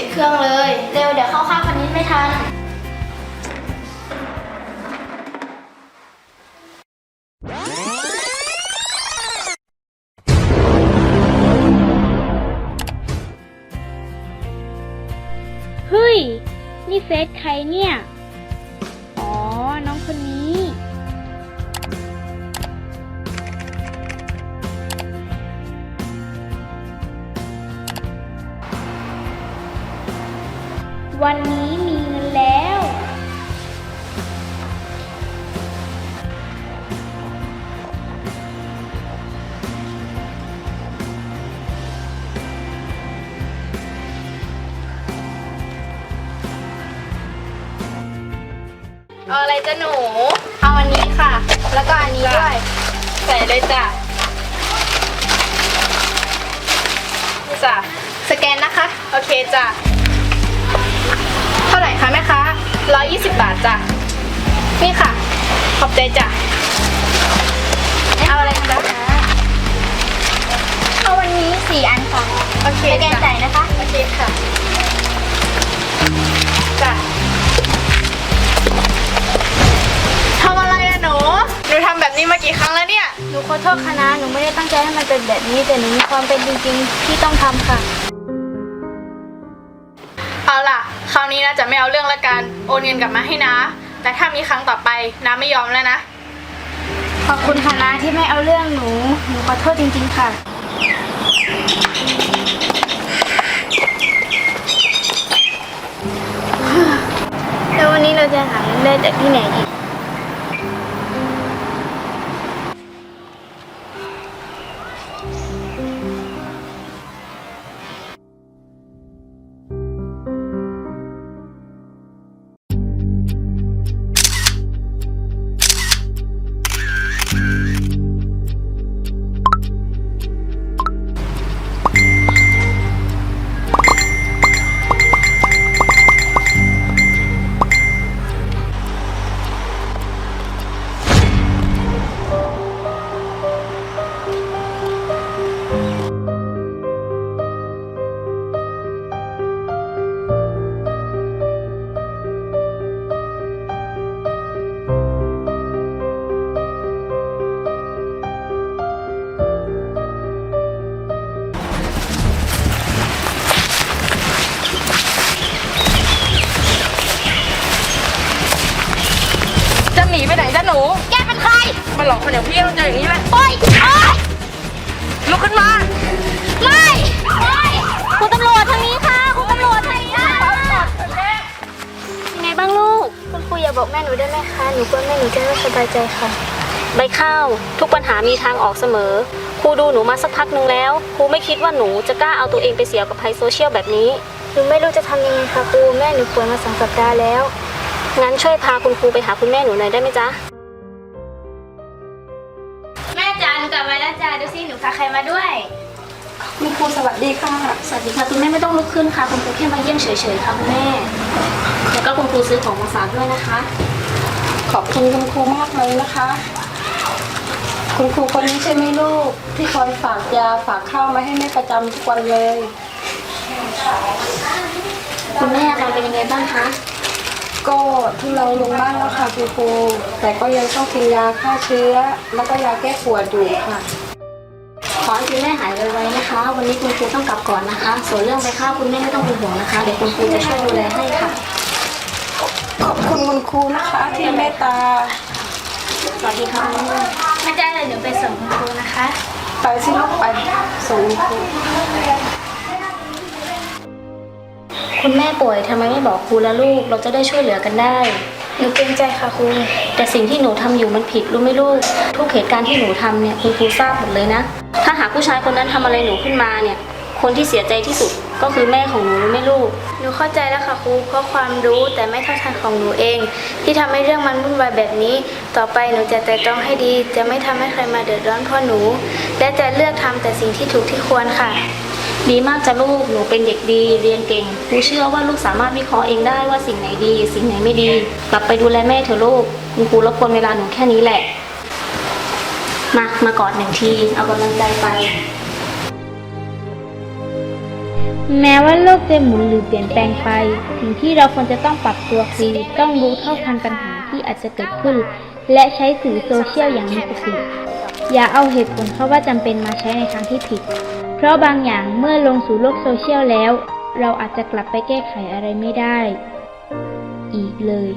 ปิดเครื่องเลย เร็วเดี๋ยวเข้าข้างคนนี้ไม่ทัน เฮ้ย นี่เฟซใครเนี่ย วันนี้มีเงินแล้ว เอาอะไรจ้ะหนู เอาอันนี้ค่ะ แล้วก็อันนี้ด้วย ใส่เลยจ้ะจ้ะสแกนนะคะ โอเคจ้ะ 120 บาทจ้ะ นี่ค่ะ ขอบใจจ้ะ เอาอะไรจ๊ะเอาวันนี้สี่อันค่ะโอเคสแกนจ้ะจ่ายนะคะ โอเคค่ะ จ้ะทำอะไรอะหนู หนูทำแบบนี้มากี่ครั้งแล้วเนี่ย หนูขอโทษค่ะนะหนูไม่ได้ตั้งใจให้มันเป็นแบบนี้ แต่หนูมีความเป็นจริงๆที่ต้องทำค่ะ เอาล่ะ คราวนี้นะจะไม่เอาเรื่องละกันโอนเงินกลับมาให้นะ แต่ถ้ามีครั้งต่อไปนะไม่ยอมแล้วนะ ขอบคุณค่ะนะที่ไม่เอาเรื่องหนู หนูขอโทษจริง ๆ ค่ะ แล้ววันนี้เราจะหาเงินได้จากที่ไหนอี จะหนีไปไหนจ้ะหนู แกเป็นใคร มาหลอกคนอย่างพี่ต้องเจออย่างนี้แหละโอ๊ยโอ๊ยลุกขึ้นมา ไม่ไม่คุณตำรวจทางนี้ค่ะคุณตำรวจทางนี้ค่ะยังไงบ้างลูก คุณครูอย่าบอกแม่หนูได้ไหมคะ หนูกลัวแม่หนูจะไม่สบายใจค่ะ ใบข้าวทุกปัญหามีทางออกเสมอ ครูดูหนูมาสักพักหนึ่งแล้ว ครูไม่คิดว่าหนูจะกล้าเอาตัวเองไปเสียกับภัยโซเชียลแบบนี้ หนูไม่รู้จะทำยังไงค่ะครู แม่หนูป่วยมาสองสัปดาห์แล้ว งั้นช่วยพาคุณครูไปหาคุณแม่หนูหน่อยได้ไหมจ๊ะ แม่จ๋าหนูกลับมาแล้วจ้าดูสิหนูพาใครมาด้วย คุณครูสวัสดีค่ะ สวัสดีค่ะคุณแม่ไม่ต้องลุกขึ้นค่ะ คุณครูแค่มาเยี่ยมเฉยๆค่ะคุณแม่แล้วก็คุณครูซื้อของมาฝากด้วยนะคะ ขอบคุณคุณครูมากเลยนะคะ คุณครูคนนี้ใช่ไหมลูกที่คอยฝากยาฝากข้าวมาให้แม่ประจำทุกวันเลย คุณแม่อาการเป็นยังไงบ้างคะ ก็ทุเลาลงบ้างแล้วค่ะคุณครูแต่ก็ยังต้องกินยาฆ่าเชื้อ แล้วก็ยาแก้ปวดอยู่ค่ะขอให้คุณแม่หายไวๆนะคะ วันนี้คุณครูต้องกลับก่อนนะคะ ส่วนเรื่องไปข้าวคุณแม่ไม่ต้องเป็นห่วงนะคะ เดี๋ยวคุณครูจะช่วยดูแลให้ค่ะ ขอบคุณคุณครูนะคะที่เมตตา สวัสดีค่ะคุณแม่แม่จ้าเดี๋ยวหนูไปส่งคุณครูนะคะ ไปสิลูกไปส่งคุณครู คุณแม่ป่วยทำไมไม่บอกครูและลูก เราจะได้ช่วยเหลือกันได้ หนูเกรงใจค่ะครู แต่สิ่งที่หนูทำอยู่มันผิดรู้ไหมลูก ทุกเหตุการณ์ที่หนูทำเนี่ยคุณครูทราบหมดเลยนะ ถ้าหากผู้ชายคนนั้นทำอะไรหนูขึ้นมาเนี่ย คนที่เสียใจที่สุดก็คือแม่ของหนูรู้ไหมลูก หนูเข้าใจแล้วค่ะครู เพราะความรู้แต่ไม่เท่าทันของหนูเอง ที่ทำให้เรื่องมันวุ่นวายแบบนี้ ต่อไปหนูจะแต่ต้องให้ดี จะไม่ทำให้ใครมาเดือดร้อนเพราะหนู และจะเลือกทำแต่สิ่งที่ถูกที่ควรค่ะ ดีมากจ้ะลูก หนูเป็นเด็กดี เรียนเก่งครูเชื่อว่าลูกสามารถวิเคราะห์เองได้ว่าสิ่งไหนดี สิ่งไหนไม่ดี กลับไปดูแลแม่เถอะลูก คุณครูรบกวนเวลาหนูแค่นี้แหละ มามากอดหนึ่งที เอากำลังใจไป แม้ว่าโลกจะหมุนหรือเปลี่ยนแปลงไป สิ่งที่เราควรจะต้องปรับตัวคือต้องรู้เท่าทันปัญหาที่อาจจะเกิดขึ้น และใช้สื่อโซเชียลอย่างมีประสิทธิอย่าเอาเหตุผลเพราะว่าจำเป็นมาใช้ในทางที่ผิด เพราะบางอย่างเมื่อลงสู่โลกโซเชียลแล้ว เราอาจจะกลับไปแก้ไขอะไรไม่ได้ อีกเลย